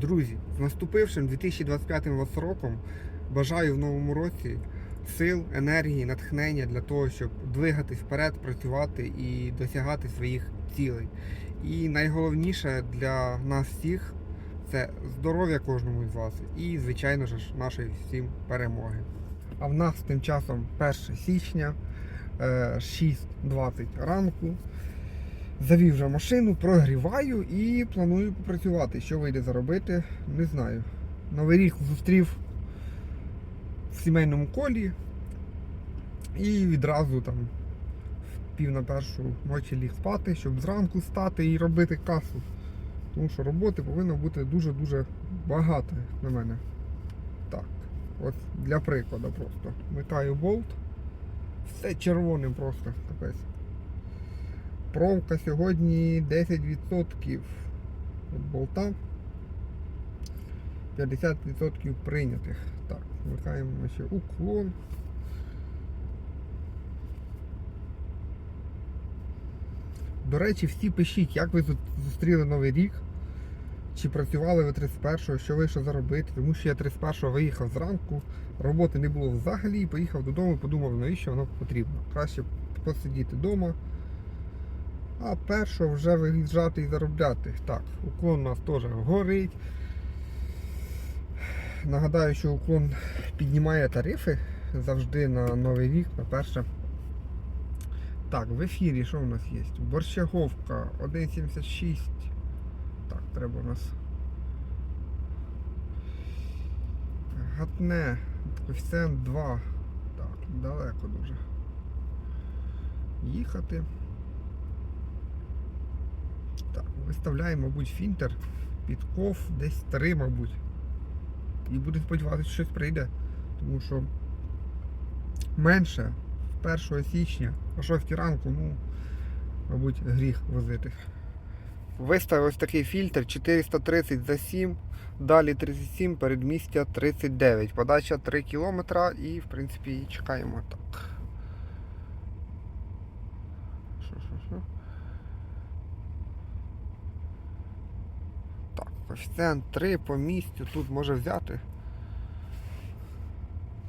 Друзі, з наступившим 2025 роком бажаю в новому році сил, енергії, натхнення для того, щоб двигатись вперед, працювати і досягати своїх цілей. І найголовніше для нас всіх це здоров'я кожному із вас і, звичайно ж, нашої всім перемоги. А в нас тим часом 1 січня, е, 6.20 ранку. Завів вже машину, прогріваю і планую попрацювати. Що вийде заробити, не знаю. Новий рік зустрів в сімейному колі і відразу там в пів на першу ночі ліг спати, щоб зранку стати і робити касу. Тому що роботи повинно бути дуже-дуже багато на мене. Так, от для прикладу просто. Вмикаю болт. Все червоним просто капець. Провка сьогодні 10% від болта. 50% прийнятих. Так, вмикаємо ще уклон. До речі, всі пишіть, як ви зустріли Новий рік. Чи працювали ви 31-го, що вийшло заробити, тому що я 31-го виїхав зранку, роботи не було взагалі, поїхав додому і подумав, навіщо воно потрібно. Краще посидіти вдома, а першого вже виїжджати і заробляти. Так, уклон у нас теж горить. Нагадаю, що уклон піднімає тарифи завжди на Новий рік, на перше. Так, в ефірі що у нас є? Борщаговка 1,76. Так, треба у нас. Гатне, коефіцієнт 2. Так, далеко дуже. Їхати. Виставляємо, мабуть, фінтер під ков десь 3, мабуть. І буду сподіватися, що щось прийде. Тому що менше 1 січня, о 6 ранку, ну, мабуть, гріх возити. Виставив ось такий фільтр 430 за 7, далі 37, передмістя 39. Подача 3 км і, в принципі, чекаємо так. Що, що, що? Так, коефіцієнт 3 по місцю тут може взяти.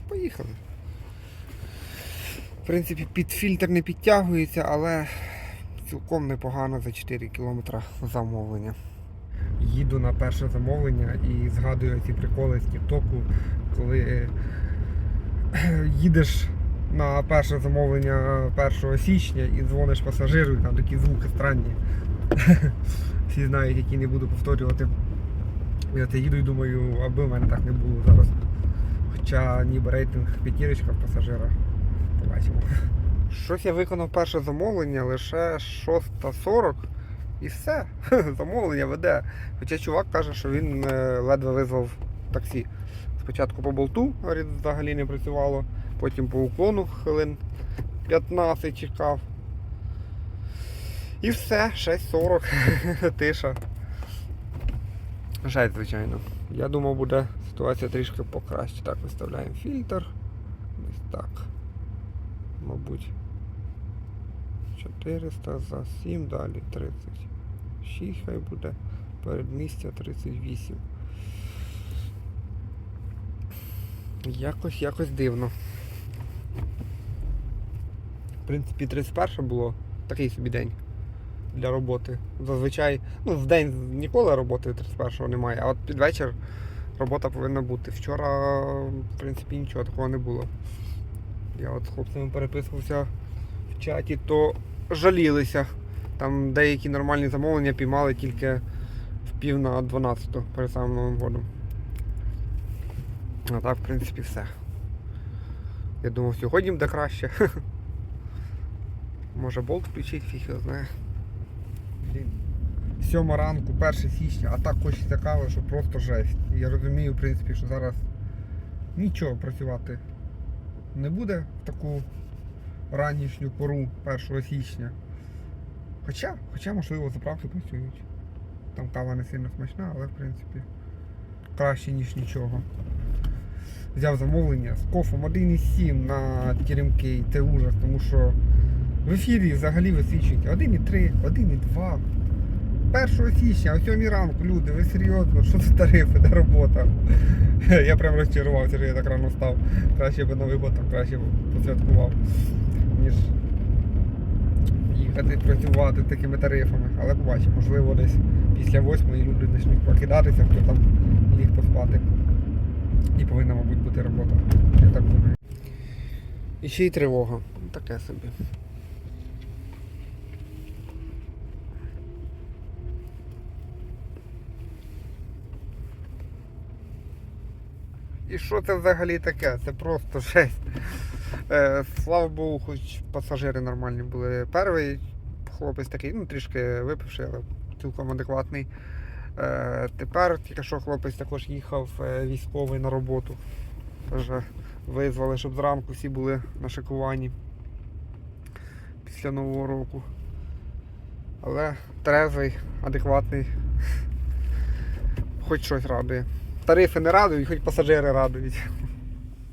Поїхали. В принципі, під фільтр не підтягується, але цілком непогано за 4 км замовлення. Їду на перше замовлення і згадую ці приколи з Тіктоку, коли е, їдеш на перше замовлення 1 січня і дзвониш пасажиру, і там такі звуки странні. Всі знають, які не буду повторювати. Я це їду і думаю, аби в мене так не було зараз. Хоча ніби рейтинг п'ятірочка в пасажира. Побачимо. Щось я виконав перше замовлення лише 6.40 і все. Замовлення веде. Хоча чувак каже, що він е, ледве визвав таксі. Спочатку по болту, взагалі не працювало, потім по уклону хвилин 15 чекав. І все, 6.40, тиша. Жаль, звичайно. Я думав, буде ситуація трішки покраще. Так, виставляємо фільтр. Ось так. Мабуть. 400 за 7, далі 36 хай буде. Передмістя 38. Якось, якось дивно. В принципі, 31 було такий собі день для роботи. Зазвичай, ну, в день ніколи роботи 31-го немає, а от під вечір робота повинна бути. Вчора, в принципі, нічого такого не було. Я от з хлопцями переписувався в чаті, то жалілися. Там деякі нормальні замовлення піймали тільки в пів на 12 перед самим Новим годом. А так, в принципі, все. Я думав, сьогодні буде краще. Може болт включить, фіг його знає. Блін. Сьома ранку, 1 січня, а так хочеться кави, що просто жесть. Я розумію, в принципі, що зараз нічого працювати не буде в таку ранішню пору 1 січня. Хоча, хоча, можливо, заправки працюють. Там кава не сильно смачна, але в принципі краще, ніж нічого. Взяв замовлення з кофом 1,7 на теремки, це ужас, тому що в ефірі взагалі висвічують 1,3, 1,2. 1 січня, о 7 ранку, люди, ви серйозно, що це тарифи, де робота? Я прям розчарувався, що я так рано став. Краще б Новий год краще б посвяткував, ніж їхати працювати такими тарифами. Але побачимо, можливо, десь після 8 люди почнуть прокидатися, хто там ліг поспати. І повинна, мабуть, бути робота. Я так думаю. І ще й тривога. Таке собі. І що це взагалі таке? Це просто жесть. Е, слава Богу, хоч пасажири нормальні були. Перший хлопець такий, ну трішки випивши, але цілком адекватний. Е, тепер тільки що хлопець також їхав е, військовий на роботу. Вже визвали, щоб зранку всі були на шикуванні після Нового року. Але трезвий, адекватний. Хоч щось радує. Тарифи не радують, хоч пасажири радують.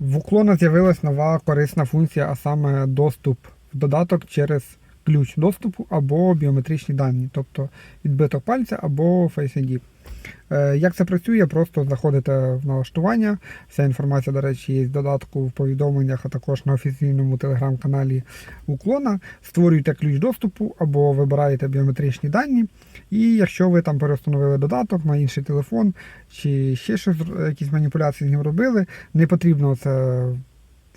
В уклона з'явилась нова корисна функція, а саме доступ в додаток через ключ доступу або біометричні дані, тобто відбиток пальця або Face ID. Е, Як це працює? Просто заходите в налаштування. Вся інформація, до речі, є в додатку в повідомленнях, а також на офіційному телеграм-каналі Уклона. Створюєте ключ доступу або вибираєте біометричні дані. І якщо ви там перестановили додаток на інший телефон чи ще щось, якісь маніпуляції з ним робили, не потрібно це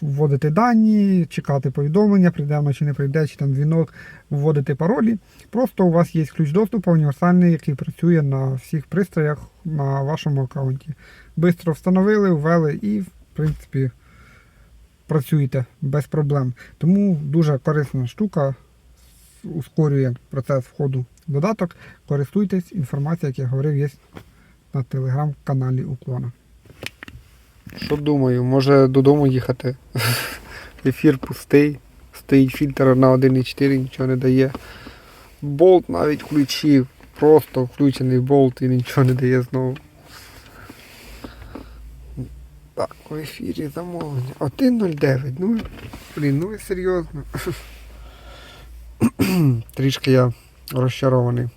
вводити дані, чекати повідомлення, прийде воно чи не прийде, чи там дзвінок, вводити паролі. Просто у вас є ключ доступу універсальний, який працює на всіх пристроях на вашому аккаунті. Бистро встановили, ввели і, в принципі, працюєте без проблем. Тому дуже корисна штука, ускорює процес входу в додаток. Користуйтесь, інформація, як я говорив, є на телеграм-каналі Уклона. Що думаю, може додому їхати. Ефір пустий. Стоїть фільтр на 1.4, нічого не дає. Болт навіть включив. Просто включений болт і нічого не дає знову. Так, в ефірі замовлення. 1.09. Ну, блін, ну ви серйозно. Трішки я розчарований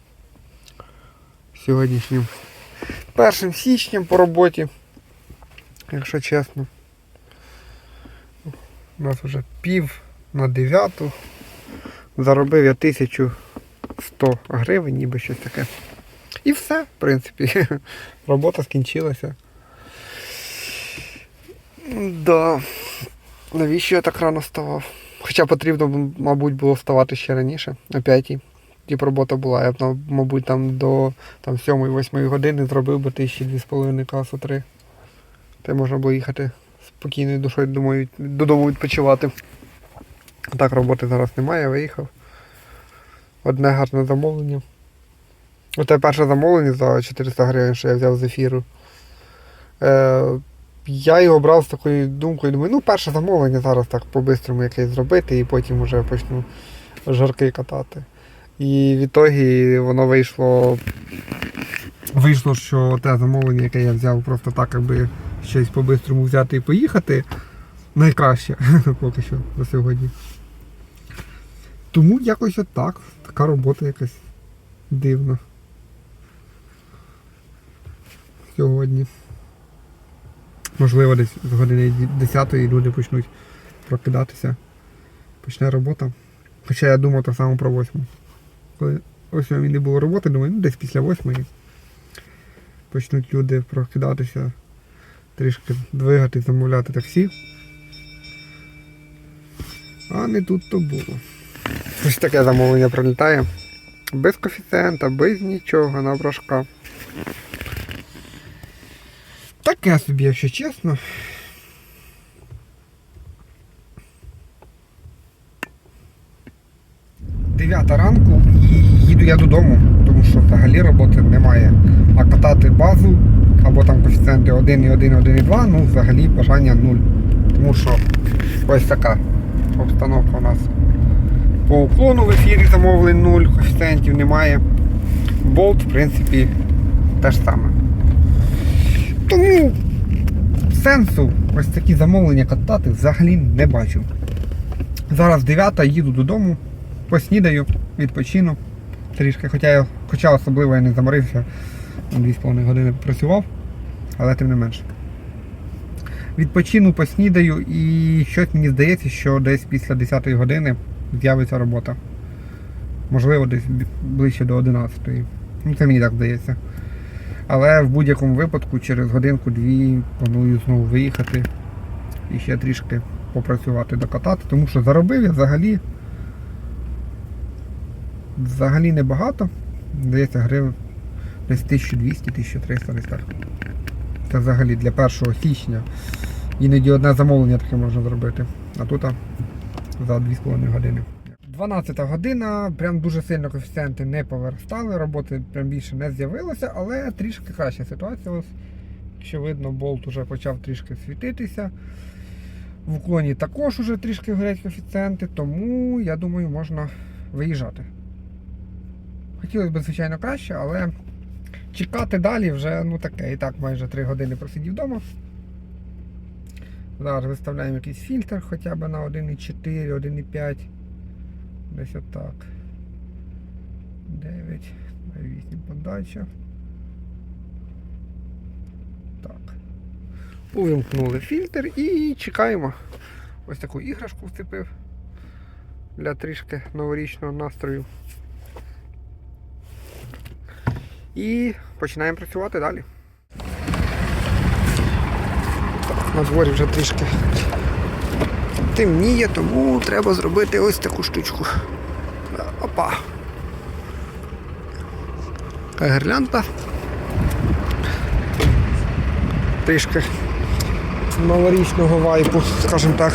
сьогоднішнім першим січням по роботі якщо чесно. У нас вже пів на дев'яту. Заробив я 1100 гривень, ніби щось таке. І все, в принципі. Робота скінчилася. Да. Навіщо я так рано вставав? Хоча потрібно, мабуть, було вставати ще раніше, о 5 Тіп робота була. Я б, мабуть, там до там, 7-8 години зробив би тисячі дві з половиною касу 3. Та можна було їхати спокійною душою думаю, додому відпочивати. Так, роботи зараз немає, виїхав. Одне гарне замовлення. Оте перше замовлення за 400 гривень, що я взяв з ефіру. Е, я його брав з такою думкою, думаю, ну перше замовлення зараз так по-бистрому якесь зробити і потім вже почну жарки катати. І в ітогі воно вийшло. Вийшло, що те замовлення, яке я взяв просто так, аби щось по-бистрому взяти і поїхати, найкраще поки що за сьогодні. Тому якось отак. Така робота якась дивна. Сьогодні. Можливо, десь з години 10 люди почнуть прокидатися. Почне робота. Хоча я думав так само про 8. Коли о 7 не було роботи, думаю, ну десь після 8 почнуть люди прокидатися трішки двигати, замовляти таксі. А не тут то було. Ось таке замовлення прилітає. Без коефіцієнта, без нічого на брашка. Таке собі, якщо чесно. Дев'ята ранку і їду я додому, що взагалі роботи немає. А катати базу або там коефіцієнти 1 і 1, 1 і 2, ну взагалі бажання 0. Тому що ось така обстановка у нас. По уклону в ефірі замовлень 0, коефіцієнтів немає. Болт, в принципі, те ж саме. Тому сенсу ось такі замовлення катати взагалі не бачу. Зараз 9 їду додому, поснідаю, відпочину трішки, хоча я Хоча особливо я не заморився, 2,5 години працював, але тим не менше. Відпочину, поснідаю і щось мені здається, що десь після 10 години з'явиться робота. Можливо, десь ближче до 11. Ну, це мені так здається. Але в будь-якому випадку через годинку-дві планую знову виїхати і ще трішки попрацювати, докатати, тому що заробив я взагалі взагалі небагато. Здається, гривень десь 1200-1300 десь так. Це взагалі для 1 січня. Іноді одне замовлення таке можна зробити. А тут за 2,5 години. 12 година, прям дуже сильно коефіцієнти не поверстали, роботи прям більше не з'явилося, але трішки краща ситуація. Ось, якщо видно, болт уже почав трішки світитися. В уклоні також уже трішки горять коефіцієнти, тому я думаю, можна виїжджати. Хотілося б, звичайно, краще, але чекати далі вже ну таке. І так майже 3 години просидів вдома. Зараз виставляємо якийсь фільтр хоча б на 1,4, 1,5. Десь отак. 9, 8 подача. Так. Увімкнули фільтр і чекаємо. Ось таку іграшку вцепив для трішки новорічного настрою. І починаємо працювати далі. На дворі вже трішки темніє, тому треба зробити ось таку штучку. Опа. Така. Трішки новорічного вайпу, скажімо так.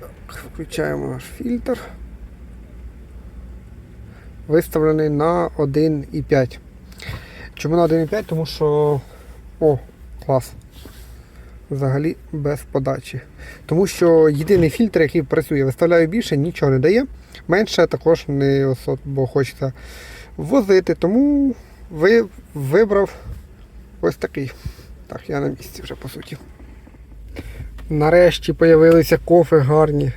Так, включаємо наш фільтр. Виставлений на 1,5. Чому на 1,5? Тому що... О, клас. Взагалі без подачі. Тому що єдиний фільтр, який працює, виставляю більше, нічого не дає. Менше також не особо хочеться возити. Тому ви вибрав ось такий. Так, я на місці вже по суті. Нарешті з'явилися кофи гарні.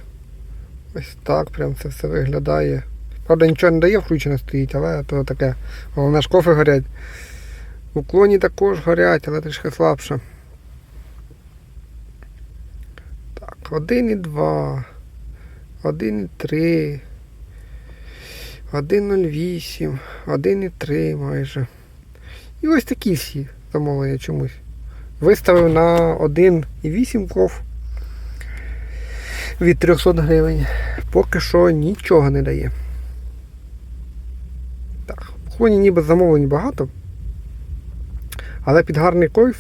Ось так прям це все виглядає. Правда, нічого не дає, включено стоїть, але то таке. Головне ж кофи горять. Уклоні також горять, але трішки слабше. Так, 1,2, 1,3, 1,08, 1,3 майже. І ось такі всі замовлення чомусь. Виставив на 1,8 ков від 300 гривень. Поки що нічого не дає. Так, уклоні ніби замовлень багато. Але під гарний койф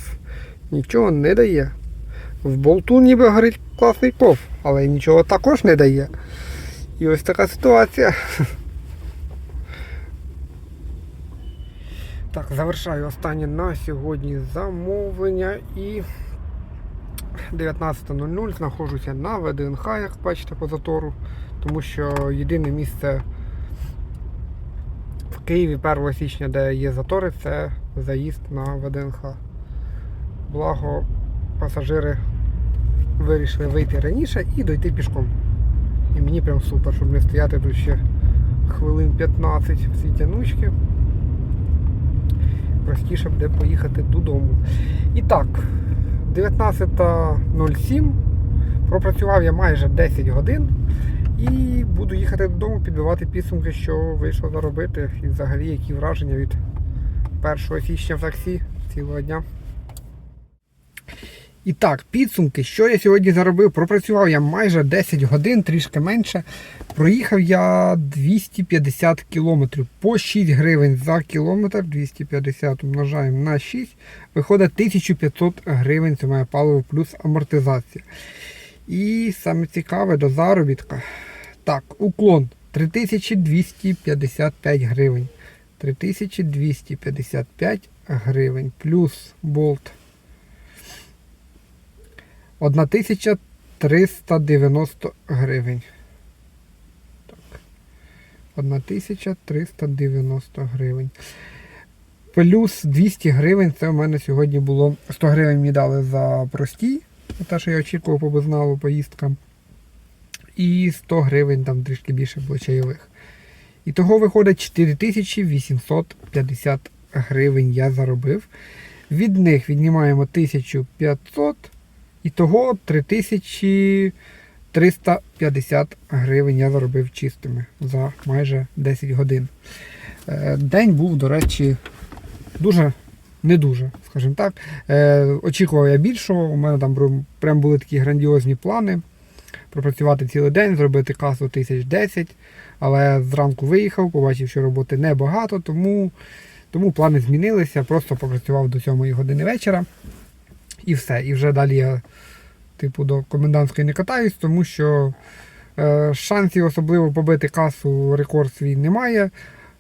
нічого не дає. В болту ніби горить класний ков, але нічого також не дає. І ось така ситуація. Так, завершаю останнє на сьогодні замовлення і 19.00 знаходжуся на ВДНХ, як бачите, по затору, тому що єдине місце в Києві 1 січня, де є затори, це заїзд на ВДНХ. Благо пасажири вирішили вийти раніше і дойти пішком. І мені прям супер, щоб не стояти тут ще хвилин 15 в цій. Простіше буде поїхати додому. І так, 19.07. Пропрацював я майже 10 годин і буду їхати додому, підбивати підсумки, що вийшло заробити, і взагалі які враження від 1 січня в таксі цілого дня. І так, підсумки, що я сьогодні заробив? Пропрацював я майже 10 годин, трішки менше. Проїхав я 250 кілометрів по 6 гривень за кілометр. 250 умножаємо на 6. Виходить 1500 гривень. Це моє паливо плюс амортизація. І саме цікаве до заробітка. Так, уклон 3255 гривень. 3255 гривень. Плюс болт 1390 гривень. Так. 1390 гривень. Плюс 200 гривень. Це у мене сьогодні було 100 гривень мені дали за простій. Те, що я очікував по безналу поїздкам. і 100 гривень, там трішки більше було чайових. І того виходить 4850 гривень я заробив. Від них віднімаємо 1500 і того 3350 гривень я заробив чистими за майже 10 годин. Е, День був, до речі, дуже не дуже, скажімо так. Е, очікував я більшого. У мене там прям були такі грандіозні плани пропрацювати цілий день, зробити касу 1010. Але зранку виїхав, побачив, що роботи небагато, тому, тому плани змінилися. Просто попрацював до 7 години вечора. І все. І вже далі я, типу, до комендантської не катаюсь, тому що е, шансів особливо побити касу рекорд свій немає.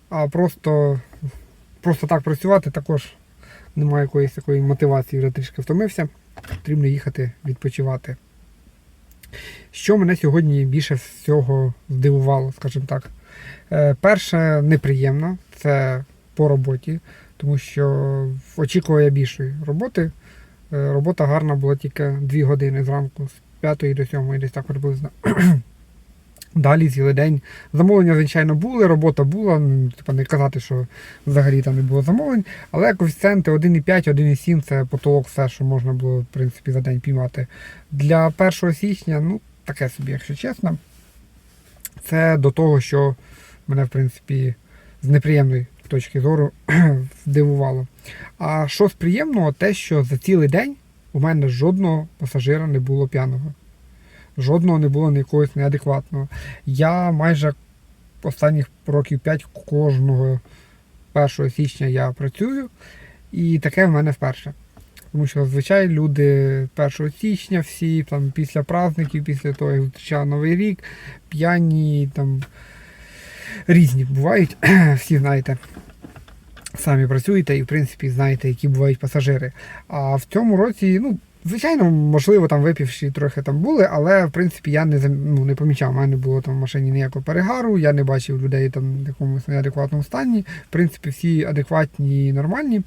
А просто, просто так працювати також немає якоїсь такої мотивації, вже трішки втомився. Потрібно їхати відпочивати. Що мене сьогодні більше всього здивувало, скажімо так. Е, Перше, неприємно, це по роботі, тому що очікував я більшої роботи. Е, Робота гарна була тільки 2 години зранку, з 5 до 7, десь так приблизно. Далі цілий день. Замовлення, звичайно, були, робота була. м, Типа не казати, що взагалі там не було замовлень, але коефіцієнти 1,5, 1,7 це потолок все, що можна було в принципі за день піймати. Для 1 січня, ну, таке собі, якщо чесно. Це до того, що мене, в принципі, з неприємної точки зору здивувало. А що з приємного, те, що за цілий день у мене жодного пасажира не було п'яного. Жодного не було якогось неадекватного. Я майже останніх років 5 кожного 1 січня я працюю, і таке в мене вперше. Тому що зазвичай люди 1 січня всі там після праздників, після того, як зустрічав Новий рік, п'яні там різні бувають, всі знаєте. Самі працюєте і, в принципі, знаєте, які бувають пасажири. А в цьому році, ну, звичайно, можливо, там випівші трохи там були, але в принципі я не ну, не помічав. У мене не було там в машині ніякого перегару, я не бачив людей там в якомусь неадекватному стані. В принципі, всі адекватні і нормальні.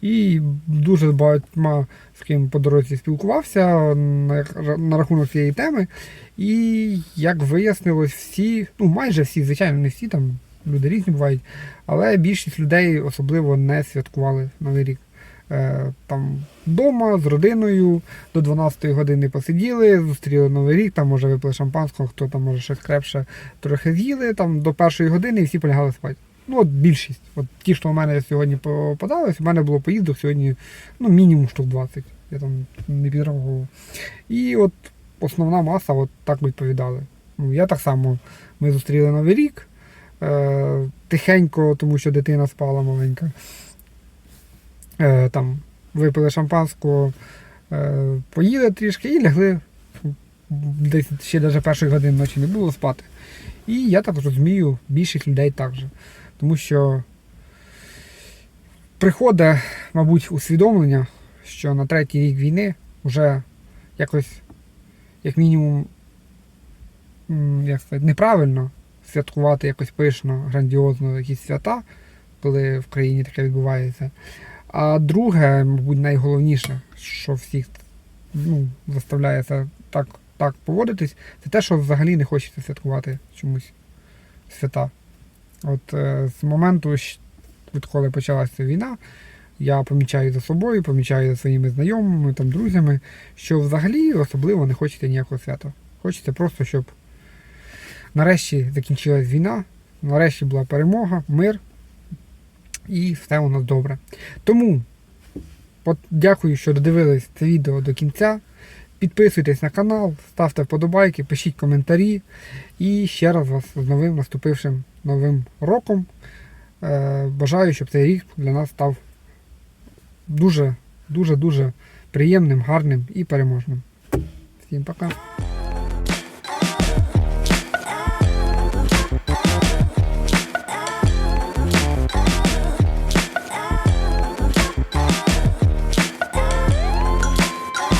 І дуже багатьма з ким по дорозі спілкувався на, на рахунок цієї теми. І як вияснилось, всі, ну майже всі, звичайно, не всі там. Люди різні бувають, але більшість людей особливо не святкували Новий рік. Е, там вдома з родиною до 12 години посиділи, зустріли Новий рік, там може випили шампанського, хто там може щось крепше трохи з'їли, там до першої години і всі полягали спати. Ну, от більшість. От ті, що у мене сьогодні попадались, у мене було поїздок сьогодні ну, мінімум штук 20. Я там не підраховував. І от основна маса от так відповідали. Ну, я так само. Ми зустріли Новий рік. Е, тихенько, тому що дитина спала маленька. Е, там випили шампанського, е, поїли трішки і лягли. Десь ще навіть першої години ночі не було спати. І я так розумію, більшість людей так же. Тому що приходить, мабуть, усвідомлення, що на третій рік війни вже якось, як мінімум, як сказати, неправильно святкувати якось пишно, грандіозно якісь свята, коли в країні таке відбувається. А друге, мабуть, найголовніше, що всіх ну, заставляє це так, так поводитись, це те, що взагалі не хочеться святкувати чомусь свята. От е, з моменту, відколи почалася війна, я помічаю за собою, помічаю за своїми знайомими, там, друзями, що взагалі особливо не хочеться ніякого свята. Хочеться просто, щоб нарешті закінчилась війна, нарешті була перемога, мир, і все у нас добре. Тому от, дякую, що додивились це відео до кінця. Підписуйтесь на канал, ставте вподобайки, пишіть коментарі. І ще раз вас з новим наступившим новим роком. Е, бажаю, щоб цей рік для нас став дуже, дуже, дуже приємним, гарним і переможним. Всім пока!